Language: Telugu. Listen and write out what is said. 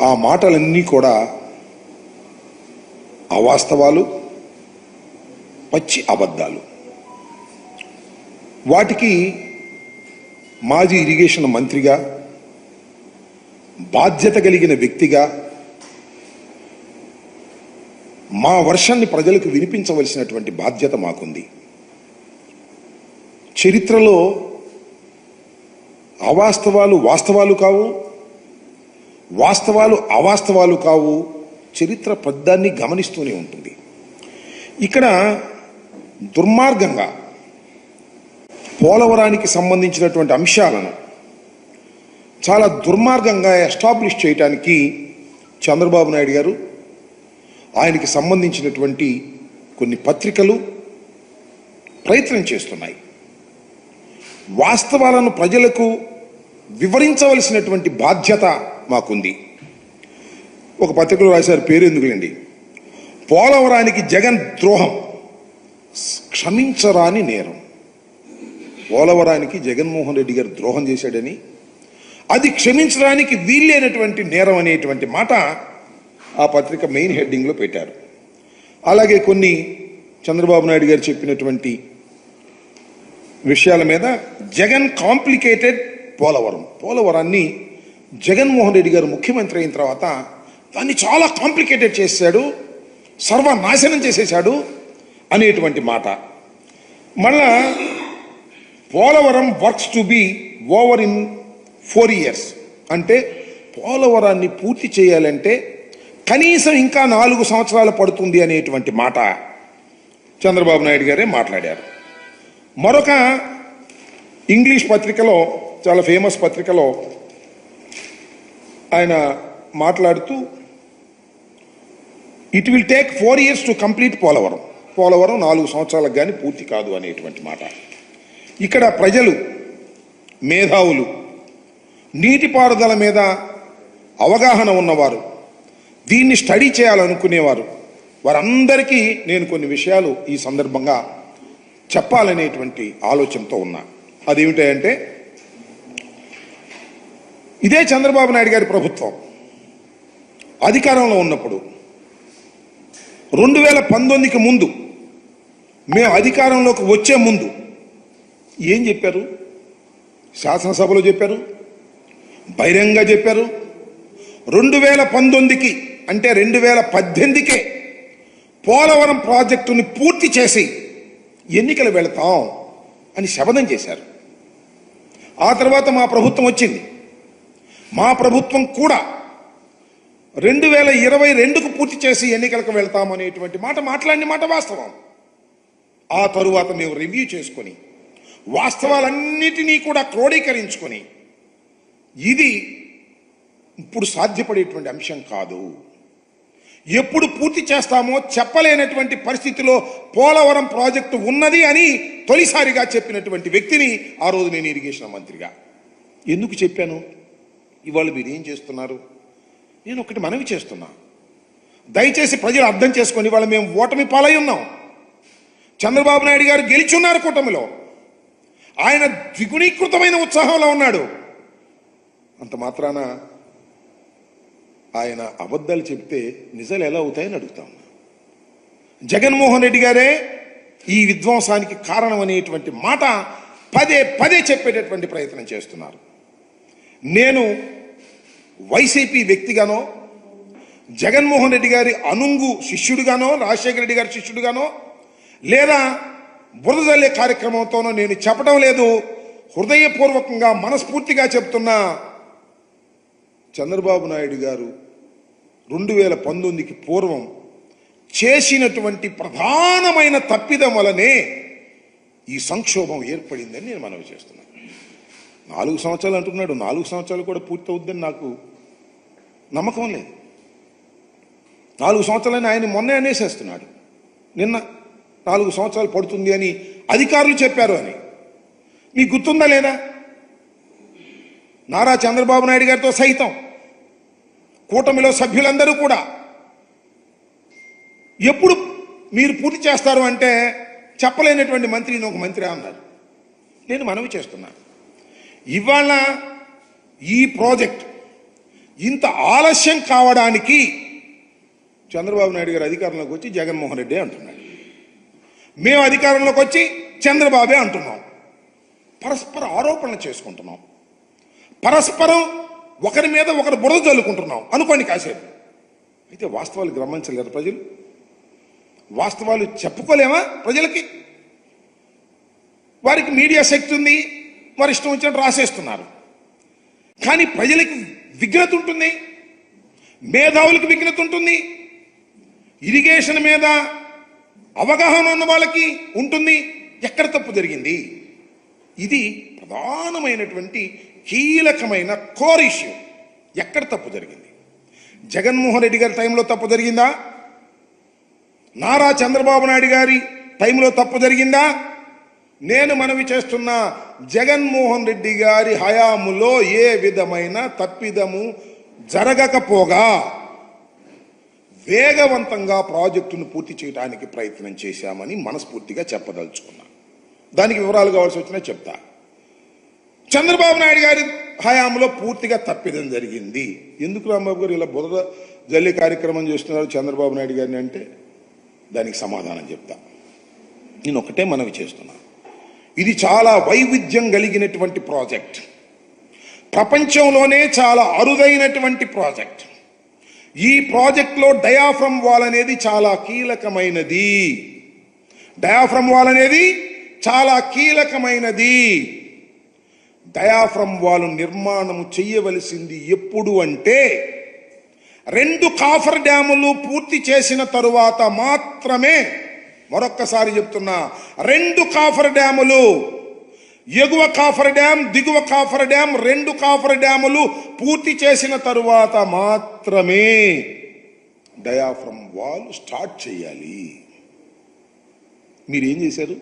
ఆ మాటలన్నీ కూడా అవాస్తవాలు పచ్చి అబద్ధాలు. వాటికి మాజీ ఇరిగేషన్ మంత్రిగా బాధ్యత కలిగిన వ్యక్తిగా మా వర్షాన్ని ప్రజలకు వినిపించవలసినటువంటి బాధ్యత మాకుంది. చరిత్రలో అవాస్తవాలు వాస్తవాలు కావు. వాస్తవాలు అవాస్తవాలు కావు. చరిత్ర పద్దాన్ని గమనిస్తూనే ఉంటుంది. ఇక్కడ దుర్మార్గంగా పోలవరానికి సంబంధించినటువంటి అంశాలను చాలా దుర్మార్గంగా ఎస్టాబ్లిష్ చేయడానికి చంద్రబాబు నాయుడు గారు ఆయనకి సంబంధించినటువంటి కొన్ని పత్రికలు ప్రయత్నం చేస్తున్నాయి. వాస్తవాలను ప్రజలకు వివరించవలసినటువంటి బాధ్యత మాకుంది. ఒక పత్రికలో రాశారు పేరు ఎందుకులేండి పోలవరానికి జగన్ ద్రోహం క్షమించరాని నేరం. పోలవరానికి జగన్మోహన్ రెడ్డి గారు ద్రోహం చేశాడని అది క్షమించడానికి వీల్లేనటువంటి నేరం అనేటువంటి మాట ఆ పత్రిక మెయిన్ హెడ్డింగ్లో పెట్టారు. అలాగే కొన్ని చంద్రబాబు నాయుడు గారు చెప్పినటువంటి విషయాల మీద జగన్ కాంప్లికేటెడ్ పోలవరం. పోలవరాన్ని జగన్మోహన్ రెడ్డి గారు ముఖ్యమంత్రి అయిన తర్వాత దాన్ని చాలా కాంప్లికేటెడ్ చేశాడు సర్వనాశనం చేసేశాడు అనేటువంటి మాట. మళ్ళా Polavaram works to be over in four years. అంటే పోలవరాన్ని పూర్తి చేయాలంటే కనీసం ఇంకా నాలుగు సంవత్సరాలు పడుతుంది అనేటువంటి మాట చంద్రబాబు నాయుడు గారే మాట్లాడారు. మరొక ఇంగ్లీష్ పత్రికలో చాలా ఫేమస్ పత్రికలో ఆయన మాట్లాడుతూ it will take four years to complete Polavaram. Polavaram నాలుగు సంవత్సరాలకు కానీ పూర్తి కాదు అనేటువంటి మాట. ఇక్కడ ప్రజలు మేధావులు నీటిపారుదల మీద అవగాహన ఉన్నవారు దీన్ని స్టడీ చేయాలనుకునేవారు వారందరికీ నేను కొన్ని విషయాలు ఈ సందర్భంగా చెప్పాలనేటువంటి ఆలోచనతో ఉన్నా. అదేమిటంటే ఇదే చంద్రబాబు నాయుడు గారి ప్రభుత్వం. అధికారంలో ఉన్నప్పుడు రెండు వేల పంతొమ్మిదికి ముందు మేము అధికారంలోకి వచ్చే ముందు ఏం చెప్పారు? శాసనసభలో చెప్పారు బహిరంగంగా చెప్పారు. రెండు వేల పంతొమ్మిదికి అంటే రెండు వేల పద్దెనిమిదికే పోలవరం ప్రాజెక్టుని పూర్తి చేసి ఎన్నికలు వెళతాం అని శపథం చేశారు. ఆ తర్వాత మా ప్రభుత్వం వచ్చింది. మా ప్రభుత్వం కూడా రెండు వేల ఇరవై రెండుకు పూర్తి చేసి ఎన్నికలకు వెళ్తాం అనేటువంటి మాట మాట్లాడిన మాట వాస్తవం. ఆ తరువాత మేము రివ్యూ చేసుకొని వాస్తవాలన్నిటినీ కూడా క్రోడీకరించుకొని ఇది ఇప్పుడు సాధ్యపడేటువంటి అంశం కాదు. ఎప్పుడు పూర్తి చేస్తామో చెప్పలేనటువంటి పరిస్థితిలో పోలవరం ప్రాజెక్టు ఉన్నది అని తొలిసారిగా చెప్పినటువంటి వ్యక్తిని ఆ రోజు నేను ఇరిగేషన్ మంత్రిగా. ఎందుకు చెప్పాను? ఇవాళ మీరు ఏం చేస్తున్నారు? నేను ఒకటి మనవి చేస్తున్నా. దయచేసి ప్రజలు అర్థం చేసుకొని ఇవాళ మేము ఓటమి పాలై ఉన్నాం. చంద్రబాబు నాయుడు గారు గెలిచున్నారు కూటమిలో. ఆయన ద్విగుణీకృతమైన ఉత్సాహంలో ఉన్నాడు. అంత మాత్రాన ఆయన అబద్ధాలు చెప్తే నిజాలు ఎలా అవుతాయని అడుగుతాం జగన్మోహన్ రెడ్డి గారే ఈ విధ్వంసానికి కారణం అనేటువంటి మాట పదే పదే చెప్పేటటువంటి ప్రయత్నం చేస్తున్నారు. నేను వైసీపీ వ్యక్తిగానో జగన్మోహన్ రెడ్డి గారి అనుంగు శిష్యుడిగానో రాజశేఖర రెడ్డి గారి శిష్యుడిగానో లేదా బురదల్లే కార్యక్రమంతోనో నేను చెప్పడం లేదు. హృదయపూర్వకంగా మనస్ఫూర్తిగా చెప్తున్నా చంద్రబాబు నాయుడు గారు రెండు వేల పంతొమ్మిదికి పూర్వం చేసినటువంటి ప్రధానమైన తప్పిదం వలనే ఈ సంక్షోభం ఏర్పడిందని నేను మనవి చేస్తున్నాను. నాలుగు సంవత్సరాలు అంటున్నాడు. నాలుగు సంవత్సరాలు కూడా పూర్తవుద్దని నాకు నమ్మకం లేదు. నాలుగు సంవత్సరాలని ఆయన మొన్నే అనేసేస్తున్నాడు. నిన్న నాలుగు సంవత్సరాలు పడుతుంది అని అధికారులు చెప్పారు అని. మీకు గుర్తుందా లేదా? నారా చంద్రబాబు నాయుడు గారితో సైతం కూటమిలో సభ్యులందరూ కూడా ఎప్పుడు మీరు పూర్తి చేస్తారు అంటే చెప్పలేనటువంటి మంత్రి ఒక మంత్రి అన్నారు. నేను మనవి చేస్తున్నాను ఇవాళ ఈ ప్రాజెక్ట్ ఇంత ఆలస్యం కావడానికి చంద్రబాబు నాయుడు గారు అధికారంలోకి వచ్చి జగన్మోహన్ రెడ్డి అంటున్నాడు. మేము అధికారంలోకి వచ్చి చంద్రబాబే అంటున్నాం. పరస్పర ఆరోపణలు చేసుకుంటున్నాం. పరస్పరం ఒకరి మీద ఒకరు బురద చల్లుకుంటున్నాం అనుకోండి కాసేపు. అయితే వాస్తవాలు గమనించలేరు ప్రజలు. వాస్తవాలు చెప్పుకోలేమా ప్రజలకి? వారికి మీడియా శక్తి ఉంది. వారు ఇష్టం వచ్చినట్టు రాసేస్తున్నారు. కానీ ప్రజలకి విఘ్నత ఉంటుంది మేధావులకు విఘ్నత ఉంటుంది ఇరిగేషన్ మీద అవగాహన ఉన్న వాళ్ళకి ఉంటుంది. ఎక్కడ తప్పు జరిగింది? ఇది ప్రధానమైనటువంటి కీలకమైన కోర్ ఇష్యూ ఎక్కడ తప్పు జరిగింది? జగన్మోహన్ రెడ్డి గారి టైంలో తప్పు జరిగిందా? నారా చంద్రబాబు నాయుడు గారి టైంలో తప్పు జరిగిందా? నేను మనవి చేస్తున్న జగన్మోహన్ రెడ్డి గారి హయాములో ఏ విధమైన తప్పిదము జరగకపోగా వేగవంతంగా ప్రాజెక్టును పూర్తి చేయడానికి ప్రయత్నం చేశామని మనస్ఫూర్తిగా చెప్పదలుచుకున్నా. దానికి వివరాలు కావాల్సి వచ్చినా చెప్తా. చంద్రబాబు నాయుడు గారి హయాంలో పూర్తిగా తప్పిదం జరిగింది. ఎందుకు రాంబాబు గారు ఇలా బురద జల్లి కార్యక్రమం చేస్తున్నారు చంద్రబాబు నాయుడు గారిని అంటే? దానికి సమాధానం చెప్తా. నేను ఒకటే మనవి చేస్తున్నాను ఇది చాలా వైవిధ్యం కలిగినటువంటి ప్రాజెక్ట్. ప్రపంచంలోనే చాలా అరుదైనటువంటి ప్రాజెక్ట్. ఈ ప్రాజెక్ట్లో డయాఫ్రమ్ వాల్ అనేది చాలా కీలకమైనది. డయాఫ్రమ్ వాల్ అనేది చాలా కీలకమైనది. డయాఫ్రమ్ వాల్ నిర్మాణం చేయవలసింది ఎప్పుడు అంటే రెండు కాఫర్ డ్యాములు పూర్తి చేసిన తరువాత మాత్రమే మరొక్కసారి చెప్తున్నా రెండు కాఫర్ డ్యాములు ఎగువ కాఫర్ డ్యామ్ దిగువ కాఫర్ డ్యామ్ రెండు కాఫర్ డ్యాములు పూర్తి చేసిన తరువాత మాత్రమే డయాఫ్రమ్ వాల్ స్టార్ట్ చేయాలి. మీరేం చేశారు?